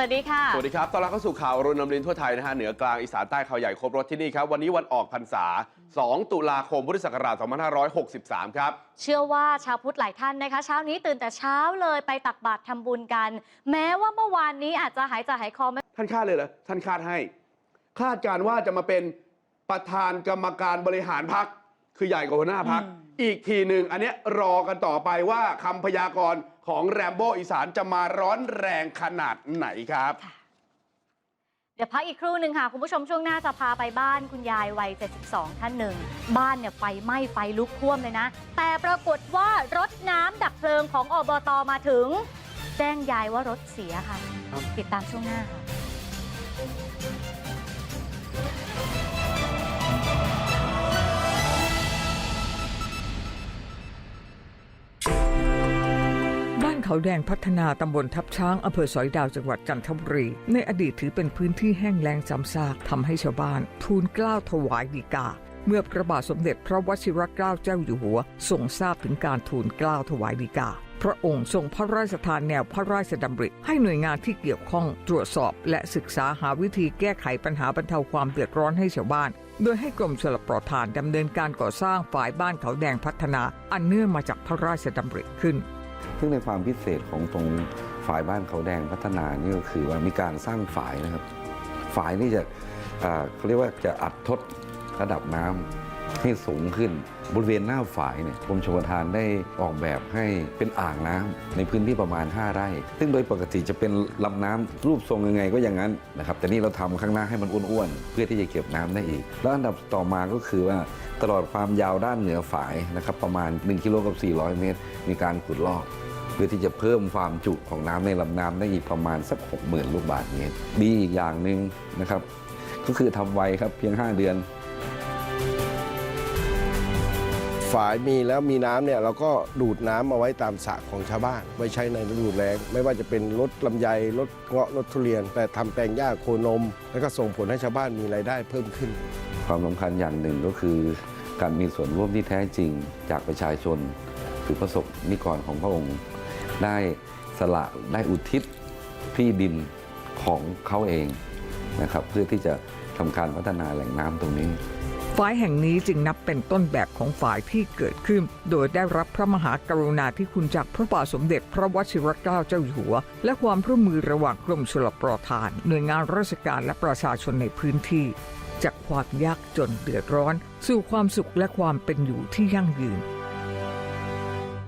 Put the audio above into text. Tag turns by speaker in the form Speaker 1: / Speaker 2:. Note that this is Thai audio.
Speaker 1: สวัสดีค่ะ
Speaker 2: สวัสดีครับ ตอนรับเข้าสู่ข่าวรุนนำรินทั่วไทยนะฮะ เหนือกลางอีสานใต้ข่าวใหญ่ครบรถที่นี่ครับ วันนี้วันออกพรรษา 2 ตุลาคมพุทธศักราช 2563 ครับ
Speaker 1: เชื่อว่าชาวพุทธหลายท่านนะคะ เช้านี้ตื่นแต่เช้าเลยไปตักบาตรทำบุญกัน แม้ว่าเมื่อวานนี้อาจจะหายใจหายคอไม่
Speaker 2: ท่านคาดเลยเหรอ ท่านคาดให้ คาดการณ์ว่าจะมาเป็นประธานกรรมการบริหารพักคื อใหญ่กว่าหัวหน้าพักอีกทีหนึ่งอันเนี้ยรอกันต่อไปว่าคำพยากรณ์ของแรมโบอีสานจะมาร้อนแรงขนาดไหนครับ
Speaker 1: เดี๋ยวพักอีกครู่หนึ่งค่ะ คุณผู้ชมช่วงหน้าจะพาไปบ้านคุณยายวัย 72 ท่านหนึ่ง บ้านเนี่ยไฟไหม้ไฟลุกท่วมเลยนะ แต่ปรากฏว่ารถน้ำดับเพลิงของอบตมาถึง แจ้งยายว่ารถเสียค่ะ
Speaker 2: ครับ
Speaker 1: ติดตามช่วงหน้าค่ะ
Speaker 3: เขาแดงพัฒนาตำบลทับช้างอำเภอสอยดาวจังหวัดจันทบุรี ในอดีตถือเป็นพื้นที่แห้งแล้งจำซากทำให้ชาวบ้านทูลกล้าวถวายดีกา เมื่อพระบาทสมเด็จพระวชิรเกล้าเจ้าอยู่หัวทรงทราบถึงการทูลกล้าวถวายดีกาพระองค์ทรงพระราชทานแนวพระราชดำริให้หน่วยงานที่เกี่ยวข้องตรวจสอบ และศึกษาหาวิธีแก้ไขปัญหาบรรเทาความเดือดร้อนให้ชาวบ้าน โดยให้กรมชลประทานดำเนินการก่อสร้างฝ่ายบ้านเขาแดงพัฒนา อันเนื่องมาจากพระราชดำริขึ้น
Speaker 4: ซึ่งในความพิเศษของตรงฝ่ายบ้านเขาแดงพัฒนานี่ก็คือว่ามีการสร้างฝ่ายนะครับ ฝ่ายนี่จะเขาเรียกว่าจะอัดทดระดับน้ำให้สูงขึ้น บริเวณหน้าฝ่ายเนี่ยกรมชลประทานได้ออกแบบให้เป็นอ่างน้ำในพื้นที่ประมาณ 5 ไร่ ซึ่งโดยปกติจะเป็นลำน้ำรูปทรงยังไงก็อย่างนั้นนะครับ แต่นี่เราทำข้างหน้าให้มันอ้วนๆ เพื่อที่จะเก็บน้ำได้อีก แล้วอันดับต่อมาก็คือว่าตลอดความยาวด้านเหนือฝายนะครับประมาณ 1 กิโลกับ 400 เมตร มีการขุดลอกเพื่อที่จะเพิ่มความจุของน้ำในลำน้ำได้อีกประมาณสัก 60,000 ลูกบาศก์เมตรดีอีกอย่างหนึ่งนะครับ ก็คือทำไวครับเพียง 5 เดือน
Speaker 5: ฝายมีแล้วมีน้ำเนี่ยเราก็ดูดน้ำมาไว้ตามสระของชาวบ้านไว้ใช้ในฤดูแล้งไม่ว่าจะเป็นรถลำไยรถเงาะรถทุเรียน แต่ทำแปลงหญ้าโคนม แล้วก็ส่งผลให้ชาวบ้านมีรายได้เพิ่มขึ้น
Speaker 4: ความสำคัญอย่างหนึ่งก็คือ การมีส่วนร่วมที่แท้จริงจากประชาชนคือประสบนิกรของพระองค์ ได้สละได้อุทิศที่ดินของเขาเองนะครับ เพื่อที่จะทำการพัฒนาแหล่งน้ำตรงนี้
Speaker 3: ฝ่ายแห่งนี้จึงนับเป็นต้นแบบของฝ่ายที่เกิดขึ้น โดยได้รับพระมหากรุณาธิคุณจากพระบาทสมเด็จพระวชิรเกล้าเจ้าอยู่หัว และความร่วมมือระหว่างกรมชลประทาน หน่วยงานราชการและประชาชนในพื้นที่ จากความยากจนเดือดร้อน สู่ความสุขและความเป็นอยู่ที่ยั่งยืน